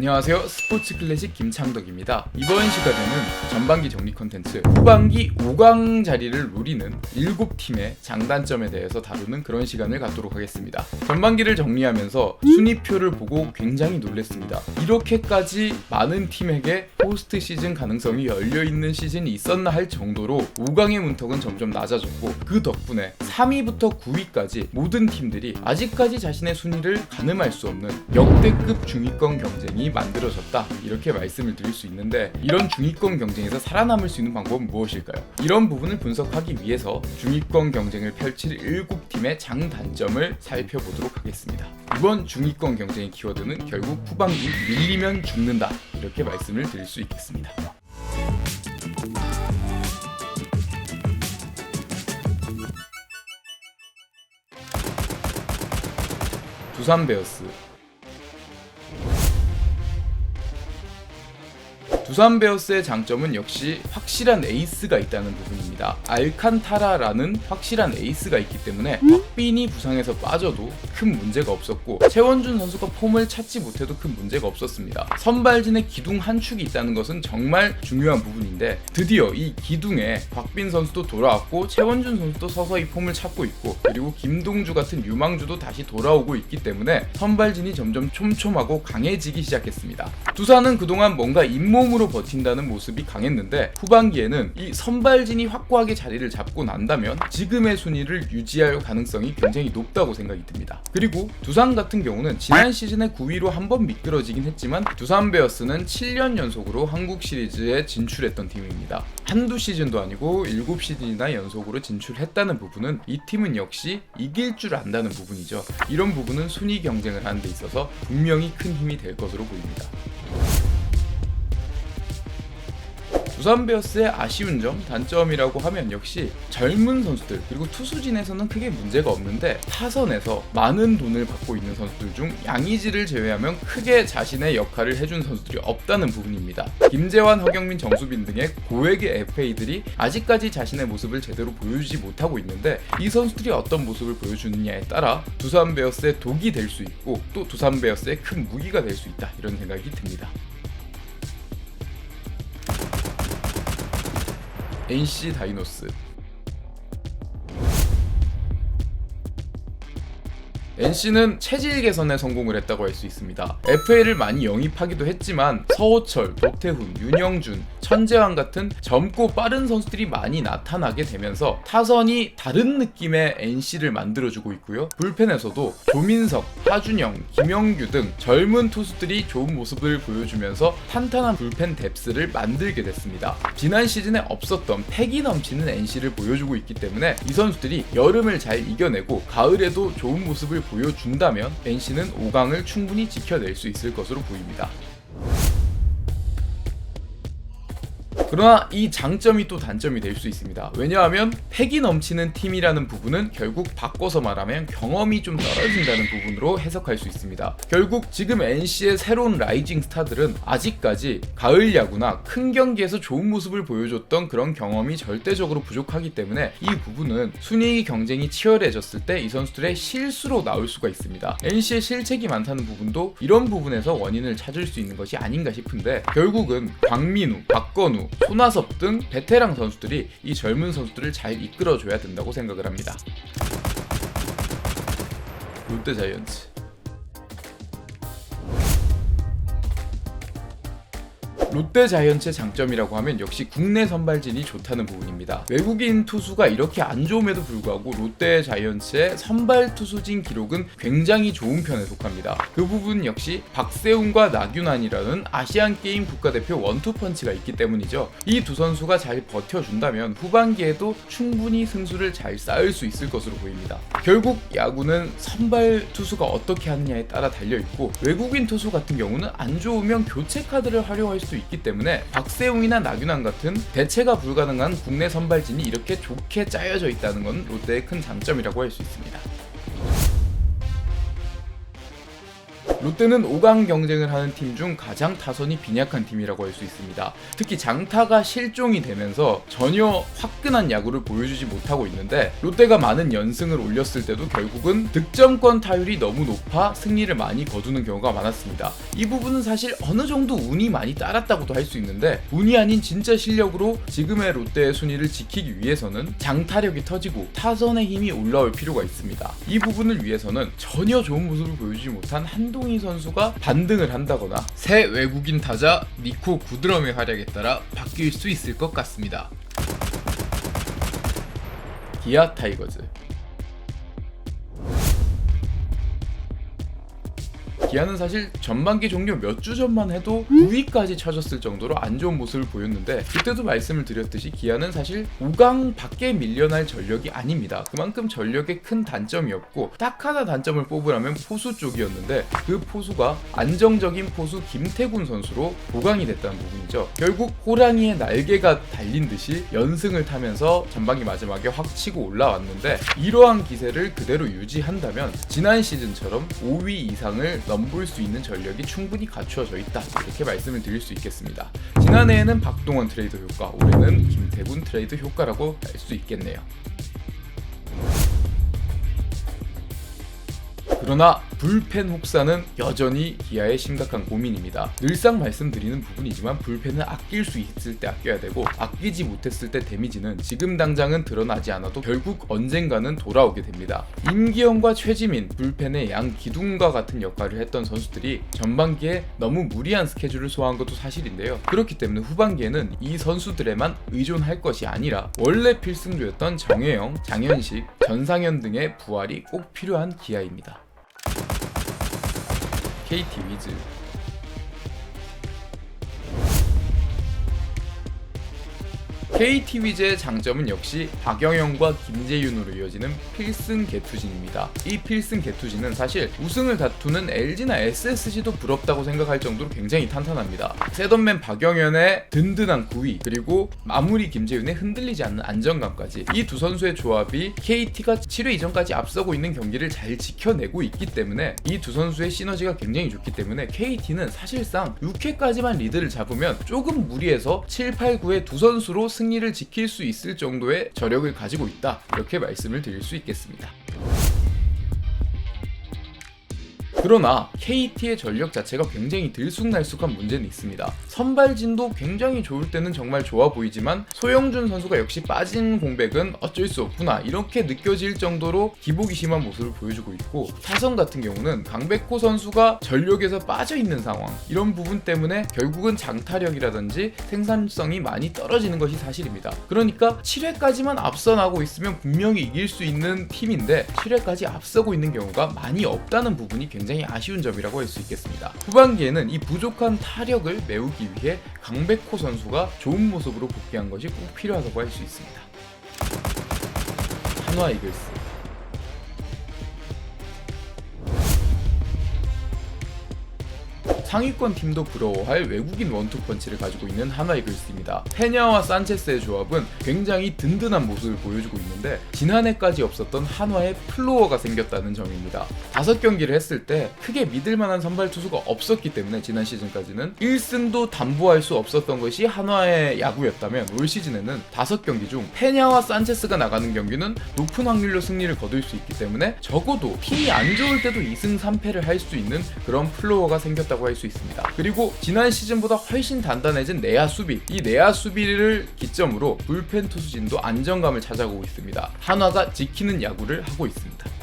안녕하세요. 스포츠 클래식 김창덕입니다. 이번 시간에는 전반기 정리 컨텐츠 후반기 5강 자리를 노리는 7팀의 장단점에 대해서 다루는 그런 시간을 갖도록 하겠습니다. 전반기를 정리하면서 순위표를 보고 굉장히 놀랐습니다. 이렇게까지 많은 팀에게 포스트 시즌 가능성이 열려 있는 시즌이 있었나 할 정도로 5강의 문턱은 점점 낮아졌고 그 덕분에 3위부터 9위까지 모든 팀들이 아직까지 자신의 순위를 가늠할 수 없는 역대급 중위권 경쟁이 만들어졌다 이렇게 말씀을 드릴 수 있는데 이런 중위권 경쟁에서 살아남을 수 있는 방법은 무엇일까요? 이런 부분을 분석하기 위해서 중위권 경쟁을 펼칠 7팀의 장단점을 살펴보도록 하겠습니다. 이번 중위권 경쟁의 키워드는 결국 후반기 밀리면 죽는다 이렇게 말씀을 드릴 수 있겠습니다. 두산 베어스 두산 베어스의 장점은 역시 확실한 에이스가 있다는 부분입니다. 알칸타라라는 확실한 에이스가 있기 때문에 박빈이 부상에서 빠져도 큰 문제가 없었고 최원준 선수가 폼을 찾지 못해도 큰 문제가 없었습니다. 선발진의 기둥 한 축이 있다는 것은 정말 중요한 부분인데 드디어 이 기둥에 박빈 선수도 돌아왔고 최원준 선수도 서서히 폼을 찾고 있고 그리고 김동주 같은 유망주도 다시 돌아오고 있기 때문에 선발진이 점점 촘촘하고 강해지기 시작했습니다. 두산은 그동안 뭔가 잇몸으로 버틴다는 모습이 강했는데 후반기에는 이 선발진이 확고하게 자리를 잡고 난다면 지금의 순위를 유지할 가능성이 굉장히 높다고 생각이 듭니다. 그리고 두산 같은 경우는 지난 시즌에 9위로 한 번 미끄러지긴 했지만 두산 베어스는 7년 연속으로 한국 시리즈에 진출했던 팀입니다. 한두 시즌도 아니고 7시즌이나 연속으로 진출했다는 부분은 이 팀은 역시 이길 줄 안다는 부분이죠. 이런 부분은 순위 경쟁을 하는 데 있어서 분명히 큰 힘이 될 것으로 보입니다. 두산 베어스의 아쉬운 점, 단점이라고 하면 역시 젊은 선수들 그리고 투수진에서는 크게 문제가 없는데 타선에서 많은 돈을 받고 있는 선수들 중 양의지를 제외하면 크게 자신의 역할을 해준 선수들이 없다는 부분입니다. 김재환, 허경민, 정수빈 등의 고액의 FA들이 아직까지 자신의 모습을 제대로 보여주지 못하고 있는데 이 선수들이 어떤 모습을 보여주느냐에 따라 두산 베어스의 독이 될 수 있고 또 두산 베어스의 큰 무기가 될 수 있다 이런 생각이 듭니다. NC 다이노스 NC는 체질 개선에 성공을 했다고 할 수 있습니다. FA를 많이 영입하기도 했지만 서호철, 노태훈, 윤영준, 천재환 같은 젊고 빠른 선수들이 많이 나타나게 되면서 타선이 다른 느낌의 NC를 만들어주고 있고요. 불펜에서도 조민석, 하준영, 김영규 등 젊은 투수들이 좋은 모습을 보여주면서 탄탄한 불펜 뎁스를 만들게 됐습니다. 지난 시즌에 없었던 패기 넘치는 NC를 보여주고 있기 때문에 이 선수들이 여름을 잘 이겨내고 가을에도 좋은 모습을 보여준다면 NC는 5강을 충분히 지켜낼 수 있을 것으로 보입니다. 그러나 이 장점이 또 단점이 될 수 있습니다. 왜냐하면 패기 넘치는 팀이라는 부분은 결국 바꿔서 말하면 경험이 좀 떨어진다는 부분으로 해석할 수 있습니다. 결국 지금 NC의 새로운 라이징 스타들은 아직까지 가을 야구나 큰 경기에서 좋은 모습을 보여줬던 그런 경험이 절대적으로 부족하기 때문에 이 부분은 순위 경쟁이 치열해졌을 때 이 선수들의 실수로 나올 수가 있습니다. NC의 실책이 많다는 부분도 이런 부분에서 원인을 찾을 수 있는 것이 아닌가 싶은데 결국은 광민우, 박건우, 손아섭 등 베테랑 선수들이 이 젊은 선수들을 잘 이끌어줘야 된다고 생각을 합니다. 롯데 자이언츠 롯데 자이언츠의 장점이라고 하면 역시 국내 선발진이 좋다는 부분입니다. 외국인 투수가 이렇게 안 좋음에도 불구하고 롯데 자이언츠의 선발 투수진 기록은 굉장히 좋은 편에 속합니다. 그 부분 역시 박세웅과 나균환이라는 아시안 게임 국가대표 원투펀치가 있기 때문이죠. 이 두 선수가 잘 버텨준다면 후반기에도 충분히 승수를 잘 쌓을 수 있을 것으로 보입니다. 결국 야구는 선발 투수가 어떻게 하느냐에 따라 달려 있고 외국인 투수 같은 경우는 안 좋으면 교체 카드를 활용할 수 있기 때문에 박세웅이나 나균환 같은 대체가 불가능한 국내 선발진이 이렇게 좋게 짜여져 있다는 건 롯데의 큰 장점이라고 할 수 있습니다. 롯데는 5강 경쟁을 하는 팀 중 가장 타선이 빈약한 팀이라고 할 수 있습니다. 특히 장타가 실종이 되면서 전혀 화끈한 야구를 보여주지 못하고 있는데 롯데가 많은 연승을 올렸을 때도 결국은 득점권 타율이 너무 높아 승리를 많이 거두는 경우가 많았습니다. 이 부분은 사실 어느 정도 운이 많이 따랐다고도 할 수 있는데 운이 아닌 진짜 실력으로 지금의 롯데의 순위를 지키기 위해서는 장타력이 터지고 타선의 힘이 올라올 필요가 있습니다. 이 부분을 위해서는 전혀 좋은 모습을 보여주지 못한 한동희 선수가 반등을 한다거나 새 외국인 타자 니코 구드럼의 활약에 따라 바뀔 수 있을 것 같습니다. 기아 타이거즈 기아는 사실 전반기 종료 몇 주 전만 해도 9위까지 쳐졌을 정도로 안 좋은 모습을 보였는데 그때도 말씀을 드렸듯이 기아는 사실 5강 밖에 밀려날 전력이 아닙니다. 그만큼 전력에 큰 단점이었고 딱 하나 단점을 뽑으라면 포수 쪽이었는데 그 포수가 안정적인 포수 김태군 선수로 보강이 됐다는 부분이죠. 결국 호랑이의 날개가 달린 듯이 연승을 타면서 전반기 마지막에 확 치고 올라왔는데 이러한 기세를 그대로 유지한다면 지난 시즌처럼 5위 이상을 넘볼 수 있는 전력이 충분히 갖추어져 있다 이렇게 말씀을 드릴 수 있겠습니다. 지난해에는 박동원 트레이드 효과, 올해는 김태군 트레이드 효과라고 할 수 있겠네요. 그러나 불펜 혹사는 여전히 기아의 심각한 고민입니다. 늘상 말씀드리는 부분이지만 불펜은 아낄 수 있을 때 아껴야 되고 아끼지 못했을 때 데미지는 지금 당장은 드러나지 않아도 결국 언젠가는 돌아오게 됩니다. 임기영과 최지민, 불펜의 양 기둥과 같은 역할을 했던 선수들이 전반기에 너무 무리한 스케줄을 소화한 것도 사실인데요. 그렇기 때문에 후반기에는 이 선수들에만 의존할 것이 아니라 원래 필승조였던 정혜영, 장현식, 전상현 등의 부활이 꼭 필요한 기아입니다. KT 위즈 KT 위즈의 장점은 역시 박영영과 김재윤으로 이어지는 필승 개투진입니다. 이 필승 개투진은 사실 우승을 다투는 LG나 SSG도 부럽다고 생각할 정도로 굉장히 탄탄합니다. 세던맨 박영현의 든든한 구위 그리고 마무리 김재윤의 흔들리지 않는 안정감까지 이 두 선수의 조합이 KT가 7회 이전까지 앞서고 있는 경기를 잘 지켜내고 있기 때문에 이 두 선수의 시너지가 굉장히 좋기 때문에 KT는 사실상 6회까지만 리드를 잡으면 조금 무리해서 7, 8, 9의 두 선수로 승 리를 지킬 수 있을 정도의 저력을 가지고 있다. 이렇게 말씀을 드릴 수 있겠습니다. 그러나 KT의 전력 자체가 굉장히 들쑥날쑥한 문제는 있습니다. 선발진도 굉장히 좋을 때는 정말 좋아 보이지만 소영준 선수가 역시 빠진 공백은 어쩔 수 없구나 이렇게 느껴질 정도로 기복이 심한 모습을 보여주고 있고 타선 같은 경우는 강백호 선수가 전력에서 빠져 있는 상황 이런 부분 때문에 결국은 장타력이라든지 생산성이 많이 떨어지는 것이 사실입니다. 그러니까 7회까지만 앞서 나고 있으면 분명히 이길 수 있는 팀인데 7회까지 앞서고 있는 경우가 많이 없다는 부분이 굉장히 아쉬운 점이라고 할 수 있겠습니다. 후반기에는 이 부족한 타력을 메우기 위해 강백호 선수가 좋은 모습으로 복귀한 것이 꼭 필요하다고 할 수 있습니다. 한화 이글스 상위권 팀도 부러워할 외국인 원투펀치를 가지고 있는 하나 이글스입니다. 페냐와 산체스의 조합은 굉장히 든든한 모습을 보여주고 있는데 지난해까지 없었던 한화의 플로어가 생겼다는 점입니다. 다섯 경기를 했을 때 크게 믿을 만한 선발 투수가 없었기 때문에 지난 시즌까지는 1승도 담보할 수 없었던 것이 한화의 야구였다면 올 시즌에는 다섯 경기 중 페냐와 산체스가 나가는 경기는 높은 확률로 승리를 거둘 수 있기 때문에 적어도 팀이 안 좋을 때도 2승 3패를 할 수 있는 그런 플로어가 생겼다고 할 수 있습니다. 그리고 지난 시즌보다 훨씬 단단해진 내야 수비. 이 내야 수비를 기점으로 불펜 투수진도 안정감을 찾아가고 있습니다. 한화가 지키는 야구를 하고 있습니다.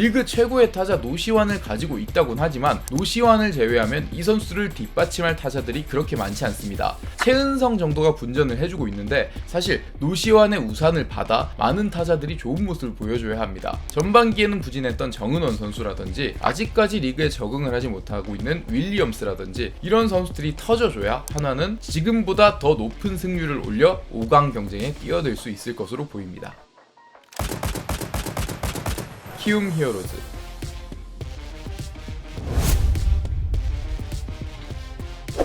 리그 최고의 타자 노시환을 가지고 있다곤 하지만 노시환을 제외하면 이 선수를 뒷받침할 타자들이 그렇게 많지 않습니다. 최은성 정도가 분전을 해주고 있는데 사실 노시환의 우산을 받아 많은 타자들이 좋은 모습을 보여줘야 합니다. 전반기에는 부진했던 정은원 선수라든지 아직까지 리그에 적응을 하지 못하고 있는 윌리엄스라든지 이런 선수들이 터져줘야 하나는 지금보다 더 높은 승률을 올려 5강 경쟁에 뛰어들 수 있을 것으로 보입니다. 키움 히어로즈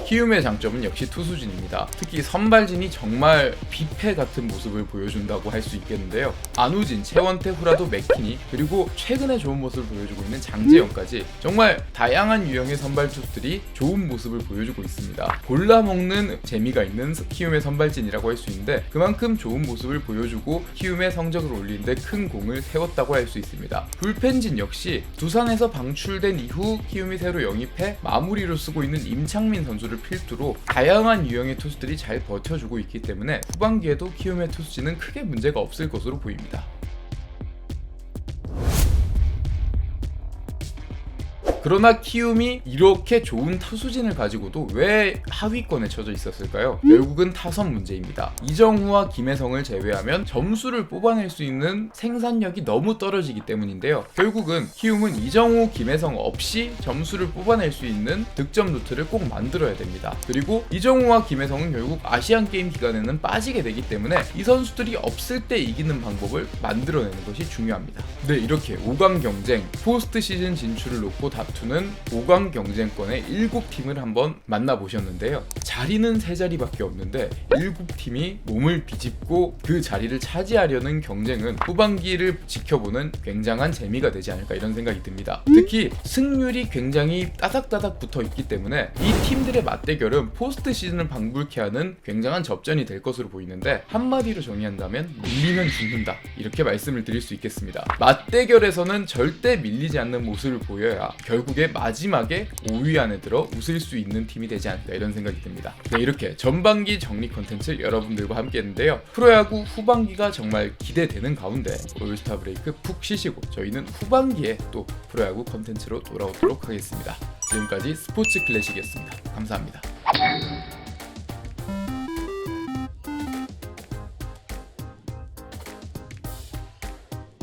키움의 장점은 역시 투수진입니다. 특히 선발진이 정말 뷔페 같은 모습을 보여준다고 할 수 있겠는데요. 안우진, 최원태, 후라도 맥키니 그리고 최근에 좋은 모습을 보여주고 있는 장재영까지 정말 다양한 유형의 선발 투수들이 좋은 모습을 보여주고 있습니다. 골라 먹는 재미가 있는 키움의 선발진이라고 할 수 있는데 그만큼 좋은 모습을 보여주고 키움의 성적을 올리는데 큰 공을 세웠다고 할 수 있습니다. 불펜진 역시 두산에서 방출된 이후 키움이 새로 영입해 마무리로 쓰고 있는 임창민 선수를 필두로 다양한 유형의 투수들이 잘 버텨주고 있기 때문에 후반기에도 키움의 투수진은 크게 문제가 없을 것으로 보입니다. 그러나 키움이 이렇게 좋은 투수진을 가지고도 왜 하위권에 처져 있었을까요? 결국은 타선 문제입니다. 이정후와 김혜성을 제외하면 점수를 뽑아낼 수 있는 생산력이 너무 떨어지기 때문인데요. 결국은 키움은 이정후, 김혜성 없이 점수를 뽑아낼 수 있는 득점 루트를 꼭 만들어야 됩니다. 그리고 이정후와 김혜성은 결국 아시안 게임 기간에는 빠지게 되기 때문에 이 선수들이 없을 때 이기는 방법을 만들어내는 것이 중요합니다. 네, 이렇게 5강 경쟁, 포스트 시즌 진출을 놓고 다투는 5강 경쟁권의 7팀을 한번 만나보셨는데요. 자리는 3자리밖에 없는데 7팀이 몸을 비집고 그 자리를 차지하려는 경쟁은 후반기를 지켜보는 굉장한 재미가 되지 않을까 이런 생각이 듭니다. 특히 승률이 굉장히 따닥따닥 붙어 있기 때문에 이 팀들의 맞대결은 포스트 시즌을 방불케 하는 굉장한 접전이 될 것으로 보이는데 한마디로 정의한다면 밀리면 죽는다 이렇게 말씀을 드릴 수 있겠습니다. 맞대결에서는 절대 밀리지 않는 모습을 보여야 결국에 마지막에 5위 안에 들어 웃을 수 있는 팀이 되지 않을까 이런 생각이 듭니다. 네, 이렇게 전반기 정리 컨텐츠 여러분들과 함께 했는데요. 프로야구 후반기가 정말 기대되는 가운데 올스타 브레이크 푹 쉬시고 저희는 후반기에 또 프로야구 컨텐츠로 돌아오도록 하겠습니다. 지금까지 스포츠 클래식이었습니다. 감사합니다.